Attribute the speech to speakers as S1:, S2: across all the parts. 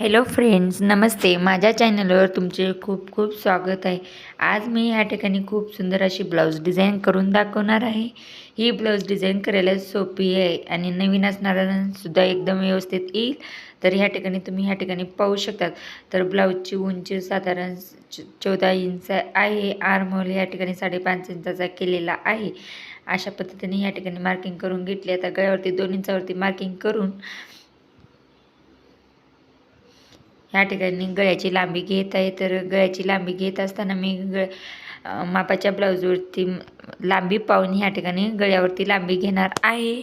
S1: Hello friends नमस्ते. माझ्या चॅनलवर तुमचे खूप खूप स्वागत आहे. आज मी ह्या ठिकाणी खूप सुंदर अशी ब्लाऊज डिझाईन करून दाखवणार आहे. ही ब्लाऊज डिझाईन करायला सोपी आहे आणि नवीन असणाऱ्यांसुद्धा एकदम व्यवस्थित येईल. तर ह्या ठिकाणी तुम्ही ह्या ठिकाणी पाहू शकतात. तर ब्लाऊजची उंची साधारण च- चौदा इंच आहे. आर्महोल ह्या ठिकाणी साडेपाच इंचाचा केलेला आहे. अशा पद्धतीने ह्या ठिकाणी मार्किंग करून घेतली. आता गळ्यावरती दोन इंचावरती मार्किंग करून ह्या ठिकाणी गळ्याची लांबी घेत आहे. तर गळ्याची लांबी घेत असताना मी गळ मापाच्या ब्लाऊजवरती लांबी पाहून ह्या ठिकाणी गळ्यावरती लांबी घेणार आहे.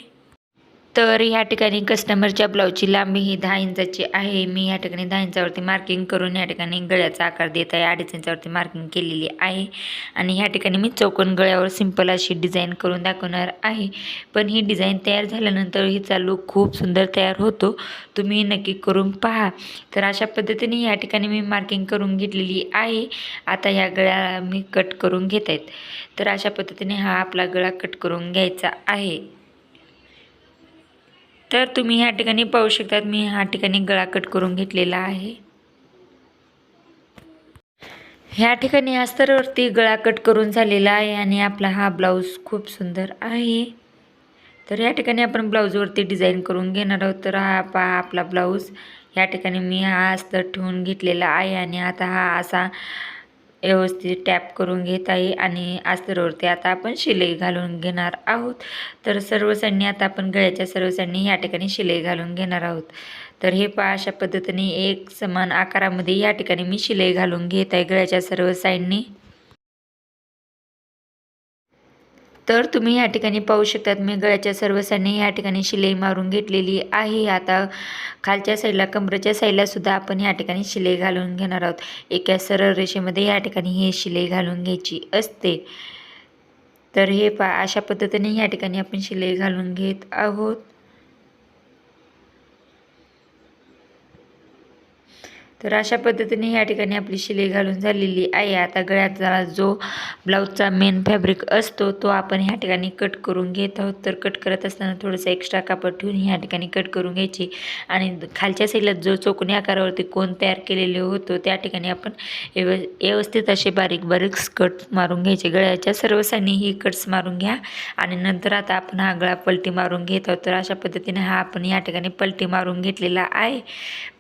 S1: तर ह्या ठिकाणी कस्टमरच्या ब्लाऊजची लांबी ही दहा इंचाची आहे. मी ह्या ठिकाणी दहा इंचावरती मार्किंग करून ह्या ठिकाणी गळ्याचा आकार देत आहे. अडीच इंचावरती मार्किंग केलेली आहे. आणि ह्या ठिकाणी मी चौकोन गळ्यावर सिंपल अशी डिझाईन करून दाखवणार आहे. पण ही डिझाईन तयार झाल्यानंतर हिचा लूक खूप सुंदर तयार होतो. तुम्ही नक्की करून पहा. तर अशा पद्धतीने ह्या ठिकाणी मी मार्किंग करून घेतलेली आहे. आता ह्या गळ्या मी कट करून घेत आहेत. तर अशा पद्धतीने हा आपला गळा कट करून घ्यायचा आहे. तर तुम्ही ह्या ठिकाणी पाहू शकतात मी ह्या ठिकाणी गळा कट करून घेतलेला आहे. ह्या ठिकाणी अस्तरवरती गळा कट करून झालेला आहे आणि आपला हा ब्लाऊज खूप सुंदर आहे. तर या ठिकाणी आपण ब्लाऊजवरती डिझाईन करून घेणार आहोत. तर हा पहा आपला ब्लाऊज ह्या ठिकाणी मी हा अस्तर ठेवून घेतलेला आहे आणि आता हा असा व्यवस्थित टॅप करून घेत आहे आणि अस्तरवरती आता आपण शिलाई घालून घेणार आहोत. तर सर्व साईडनी आता आपण गळ्याच्या सर्व साईडनी या ठिकाणी शिलाई घालून घेणार आहोत. तर हे पहा अशा पद्धतीने एक समान आकारामध्ये या ठिकाणी मी शिलाई घालून घेत आहे गळ्याच्या सर्व साईडनी. तर तुम्ही या ठिकाणी पाहू शकतात मी गळ्याच्या सर्व साईडने या ठिकाणी शिलाई मारून घेतलेली आहे. आता खालच्या साईडला कमरेच्या साईडलासुद्धा आपण या ठिकाणी शिलाई घालून घेणार आहोत. एका सरळ रेषेमध्ये या ठिकाणी हे शिलाई घालून घ्यायची असते. तर हे पा अशा पद्धतीने या ठिकाणी आपण शिलाई घालून घेत आहोत. तर अशा पद्धतीने या ठिकाणी आपली शिलाई घालून झालेली आहे. आता गळ्याचा जो ब्लाऊजचा मेन फॅब्रिक असतो तो आपण ह्या ठिकाणी कट करून घेत आहोत. तर कट करत असताना थोडंसं एक्स्ट्रा कापड ठेवून ह्या ठिकाणी कट करून घ्यायची. आणि खालच्या साईडला जो चौकोनी आकारावरती कोण तयार केलेले होतो त्या ठिकाणी आपण व्यव व्यवस्थित असे बारीक बारीक कट मारून घ्यायचे. गळ्याच्या सर्वसानी ही कट्स मारून घ्या. आणि नंतर आता आपण हा गळा पलटी मारून घेत आहोत. तर अशा पद्धतीने हा आपण या ठिकाणी पलटी मारून घेतलेला आहे.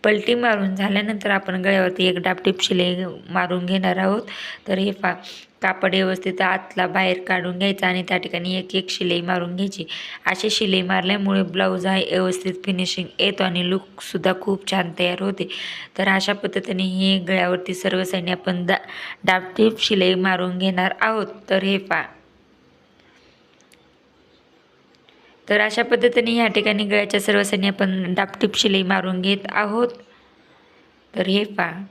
S1: पलटी मारून झाल्यानंतर आपण गळ्यावरती एक डापटीप शिलाई मारून घेणार आहोत. तर हे पा कापड व्यवस्थित आतला बाहेर काढून घ्यायचा आणि त्या ठिकाणी एक एक शिलाई मारून घ्यायची. अशी शिलाई मारल्यामुळे ब्लाऊज हा व्यवस्थित फिनिशिंग येतो आणि लुकसुद्धा खूप छान तयार होते. तर अशा पद्धतीने हे गळ्यावरती सर्व साईडने आपण दा डापटीप शिलाई मारून घेणार आहोत. तर हे पा तर अशा पद्धतीने ह्या ठिकाणी गळ्याच्या सर्व साईडने आपण डापटीप शिलाई मारून घेत आहोत. तर हे पहा.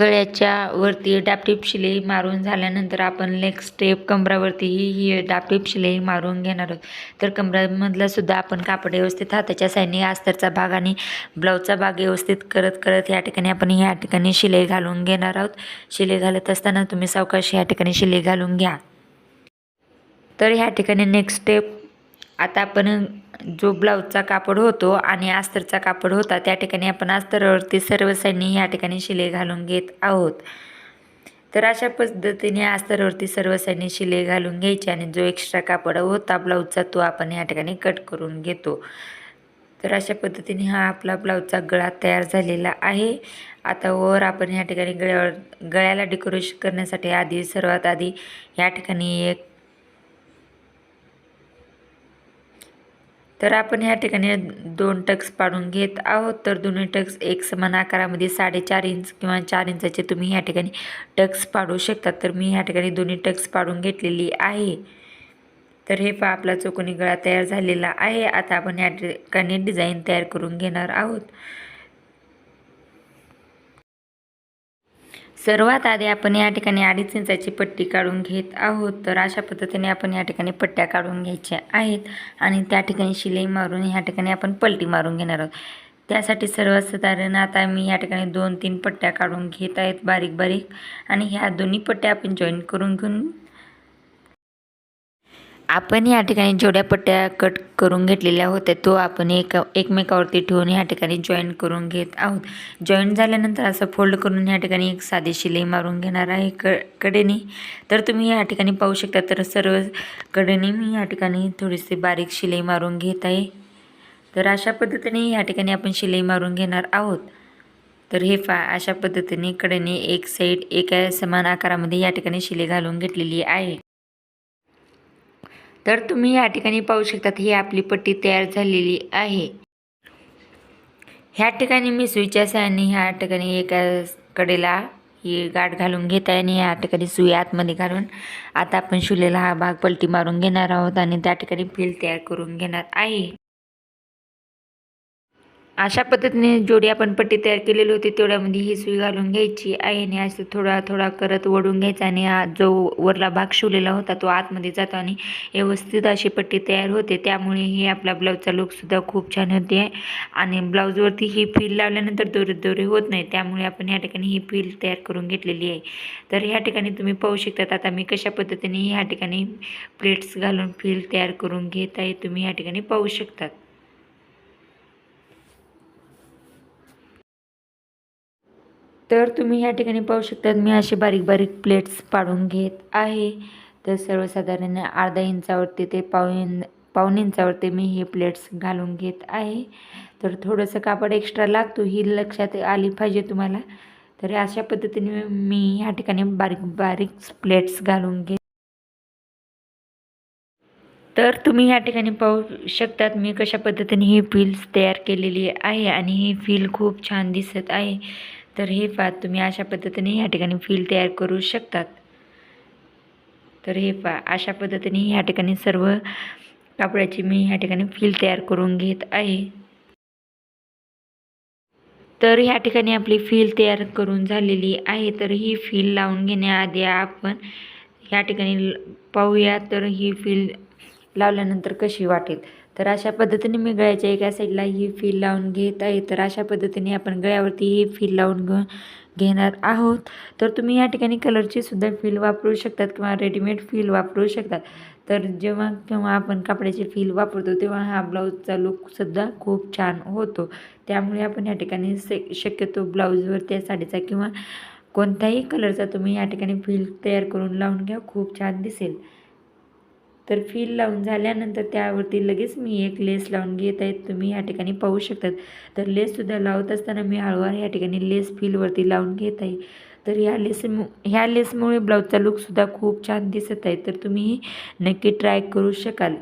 S1: गळ्याच्या वरती डापटीप शिलाई मारून झाल्यानंतर आपण नेक्स्ट स्टेप कमरावरतीही ही डापटीप शिलाई मारून घेणार आहोत. तर कमरामधला सुद्धा आपण कापड व्यवस्थित हाताच्या साईडने आस्तरचा भाग आणि ब्लाऊजचा भाग व्यवस्थित करत करत या ठिकाणी आपण ह्या ठिकाणी शिलाई घालून घेणार आहोत. शिलाई घालत असताना तुम्ही सावकाश या ठिकाणी शिलाई घालून घ्या. तर ह्या ठिकाणी नेक्स्ट स्टेप आता आपण जो ब्लाऊजचा कापड होतो आणि अस्तरचा कापड होता त्या ठिकाणी आपण अस्तरावरती सर्व साईडनी ह्या ठिकाणी शिलाई घालून घेत आहोत. तर अशा पद्धतीने अस्तरावरती सर्व सैनी शिलाई घालून घ्यायची आणि जो एक्स्ट्रा कापड होता ब्लाऊजचा तो आपण ह्या ठिकाणी कट करून घेतो. तर अशा पद्धतीने हा आपला ब्लाऊजचा गळा तयार झालेला आहे. आता वर आपण ह्या ठिकाणी गळ्यावर गळ्याला डेकोरेशन करण्यासाठी आधी सर्वात आधी ह्या ठिकाणी एक तर आपण ह्या ठिकाणी दोन टक्स पाडून घेत आहोत. तर दोन्ही टक्स एक समान आकारामध्ये साडेचार इंच किंवा चार इंचाचे तुम्ही ह्या ठिकाणी टक्स पाडू शकतात. तर मी ह्या ठिकाणी दोन्ही टक्स पाडून घेतलेली आहे. तर हे पहा आपला चौकोनी गळा तयार झालेला आहे. आता आपण ह्या ठिकाणी डिझाईन तयार करून घेणार आहोत. सर्वात आधी आपण या ठिकाणी अडीच इंचाची पट्टी काढून घेत आहोत. तर अशा पद्धतीने आपण या ठिकाणी पट्ट्या काढून घ्यायच्या आहेत आणि त्या ठिकाणी शिलाई मारून ह्या ठिकाणी आपण पलटी मारून घेणार आहोत. त्यासाठी सर्वसाधारण आता मी या ठिकाणी दोन तीन पट्ट्या काढून घेत आहेत बारीक बारीक आणि ह्या दोन्ही पट्ट्या आपण जॉईन करून घेऊन आपण या ठिकाणी जेवढ्या पट्ट्या कट करून घेतलेल्या होत्या तो आपण एक एकमेकावरती ठेवून या ठिकाणी जॉईन करून घेत आहोत. जॉईन झाल्यानंतर असं फोल्ड करून या ठिकाणी एक साधी शिलाई मारून घेणार आहे क कडेने. तर तुम्ही या ठिकाणी पाहू शकता तर सर्व कडेने मी या ठिकाणी थोडीशी बारीक शिलाई मारून घेत आहे. तर अशा पद्धतीने या ठिकाणी आपण शिलाई मारून घेणार आहोत. तर हे फा अशा पद्धतीने कडेने एक साईड एका समान आकारामध्ये या ठिकाणी शिलाई घालून घेतलेली आहे. तर तुम्ही या ठिकाणी पाहू शकतात ही आपली पट्टी तयार झालेली आहे. ह्या ठिकाणी मी सुईच्या साहाय्याने ह्या ठिकाणी एका कडेला ही गाठ घालून घेत आहे आणि या ठिकाणी सुई आतमध्ये घालून आता आपण शिवलेला हा भाग पलटी मारून घेणार आहोत आणि त्या ठिकाणी फील तयार करून घेणार आहे. अशा पद्धतीने जेवढी आपण पट्टी तयार केलेली होती तेवढ्यामध्ये ही सुई घालून घ्यायची. आहे आणि असं थोडा थोडा करत वडून घ्यायचा आणि जो वरला भाग शिवलेला होता तो आतमध्ये जातो आणि व्यवस्थित अशी पट्टी तयार होते. त्यामुळे ही आपला ब्लाऊजचा लुकसुद्धा खूप छान होते. आणि ब्लाऊजवरती ही फील लावल्यानंतर दोरे दोरे होत नाही. त्यामुळे आपण ह्या ठिकाणी ही फील तयार करून घेतलेली आहे. तर ह्या ठिकाणी तुम्ही पाहू शकतात आता मी कशा पद्धतीने ह्या ठिकाणी प्लेट्स घालून फील तयार करून घेत आहे तुम्ही ह्या ठिकाणी पाहू शकतात. तर तुम्ही ह्या ठिकाणी पाहू शकतात मी असे बारीक बारीक प्लेट्स पाडून घेत आहे. तर सर्वसाधारण अर्धा इंचावरती ते पाऊन पाऊन इंचावरती मी हे प्लेट्स घालून घेत आहे. तर थोडंसं कापड एक्स्ट्रा लागतो ही लक्षात आली पाहिजे तुम्हाला. तर अशा पद्धतीने मी ह्या ठिकाणी बारीक बारीक प्लेट्स घालून घेत तर तुम्ही ह्या ठिकाणी पाहू शकतात मी कशा पद्धतीने ही फील्स तयार केलेली आहे आणि ही फील खूप छान दिसत आहे. तर हे पहा तुम्ही अशा पद्धतीने ह्या ठिकाणी फील तयार करू शकतात. तर हे पहा अशा पद्धतीने ह्या ठिकाणी सर्व कापडाची मी ह्या ठिकाणी फील तयार करून घेत आहे. तर ह्या ठिकाणी आपली फील तयार करून झालेली आहे. तर ही फील लावून घेण्याआधी आपण ह्या ठिकाणी पाहूया. तर ही फील लावल्यानंतर कशी वाटेल? तर अशा पद्धतीने मी गळ्याच्या एका साईडला ही फील लावून घेत आहे. तर अशा पद्धतीने आपण गळ्यावरती ही फील लावून घ घेणार आहोत. तर तुम्ही या ठिकाणी कलरची सुद्धा फील वापरू शकतात किंवा रेडीमेड फील वापरू शकतात. तर जेव्हा केव्हा आपण कपड्याची फील वापरतो तेव्हा हा ब्लाऊजचा लुकसुद्धा खूप छान होतो. त्यामुळे आपण या ठिकाणी से शक्यतो ब्लाऊजवर त्या साडीचा किंवा कोणत्याही कलरचा तुम्ही या ठिकाणी फील तयार करून लावून घ्या. खूप छान दिसेल. तर फील लावून झाल्यानंतर त्यावरती लगेच मी एक लेस लावून घेत आहेत तुम्ही या ठिकाणी पाहू शकतात. तर लेससुद्धा लावत असताना मी हळूवार या ठिकाणी लेस फीलवरती लावून घेत आहे. तर ह्या लेस ह्या लेसमुळे ब्लाऊजचा लुकसुद्धा खूप छान दिसत आहे. तर तुम्ही नक्की ट्राय करू शकाल.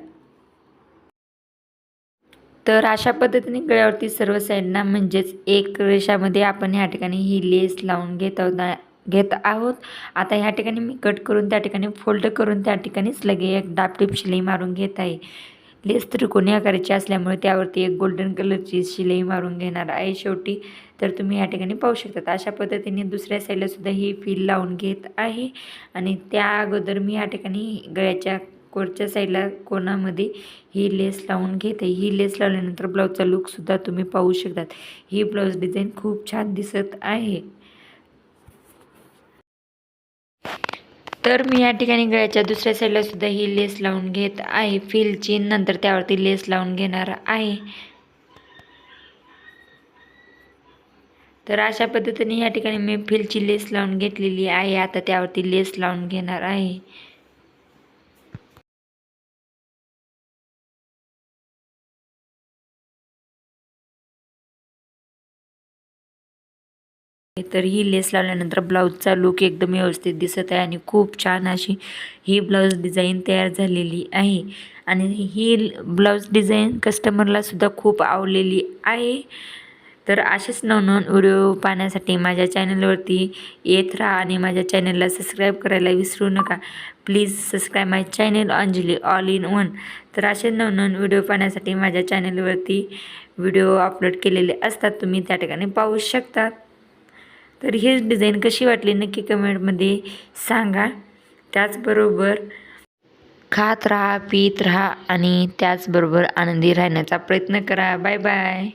S1: तर अशा पद्धतीने गळ्यावरती सर्व साईडना म्हणजेच एक रेषामध्ये आपण ह्या ठिकाणी ही लेस लावून घेत आहोत. घेत आहोत. आता ह्या ठिकाणी मी कट करून त्या ठिकाणी फोल्ड करून त्या ठिकाणीच लगे एक दापटीप शिलाई मारून घेत आहे. लेस त्रिकोणी आकाराची असल्यामुळे त्यावरती एक गोल्डन कलरची शिलाई मारून घेणार आहे शेवटी. तर तुम्ही या ठिकाणी पाहू शकतात. अशा पद्धतीने दुसऱ्या साईडलासुद्धा ही फील लावून घेत आहे. आणि त्या अगोदर मी या ठिकाणी गळ्याच्या कोरच्या साईडला कोणामध्ये ही लेस लावून घेते ही लेस लावल्यानंतर ब्लाऊजचा लुकसुद्धा तुम्ही पाहू शकतात. ही ब्लाऊज डिझाईन खूप छान दिसत आहे. तर मी या ठिकाणी गळ्याच्या दुसऱ्या साईडला सुद्धा ही लेस लावून घेत आहे. फिलची नंतर त्यावरती लेस लावून घेणार आहे. तर अशा पद्धतीने या ठिकाणी मी फिलची लेस लावून घेतलेली आहे. आता त्यावरती लेस लावून घेणार आहे. तर ही लेस लावल्यानंतर ब्लाऊजचा लुक एकदम व्यवस्थित दिसत आहे आणि खूप छान अशी ही ब्लाऊज डिझाईन तयार झालेली आहे. आणि ही ब्लाऊज डिझाईन कस्टमरला सुद्धा खूप आवडलेली आहे. तर असेच नवनवन व्हिडिओ पाहण्यासाठी माझ्या चॅनलवरती येत राहा आणि माझ्या चॅनलला सबस्क्राईब करायला विसरू नका. Please subscribe my channel Anjali all in one तर असे नवनवन व्हिडिओ पाहण्यासाठी माझ्या चॅनलवरती व्हिडिओ अपलोड केलेले असतात. तुम्ही त्या ठिकाणी पाहू शकतात तर ही डिझाईन कशी वाटली नक्की कमेंटमध्ये सांगा. त्याचबरोबर खात राहा पीत राहा आणि त्याचबरोबर आनंदी राहण्याचा प्रयत्न करा. Bye bye.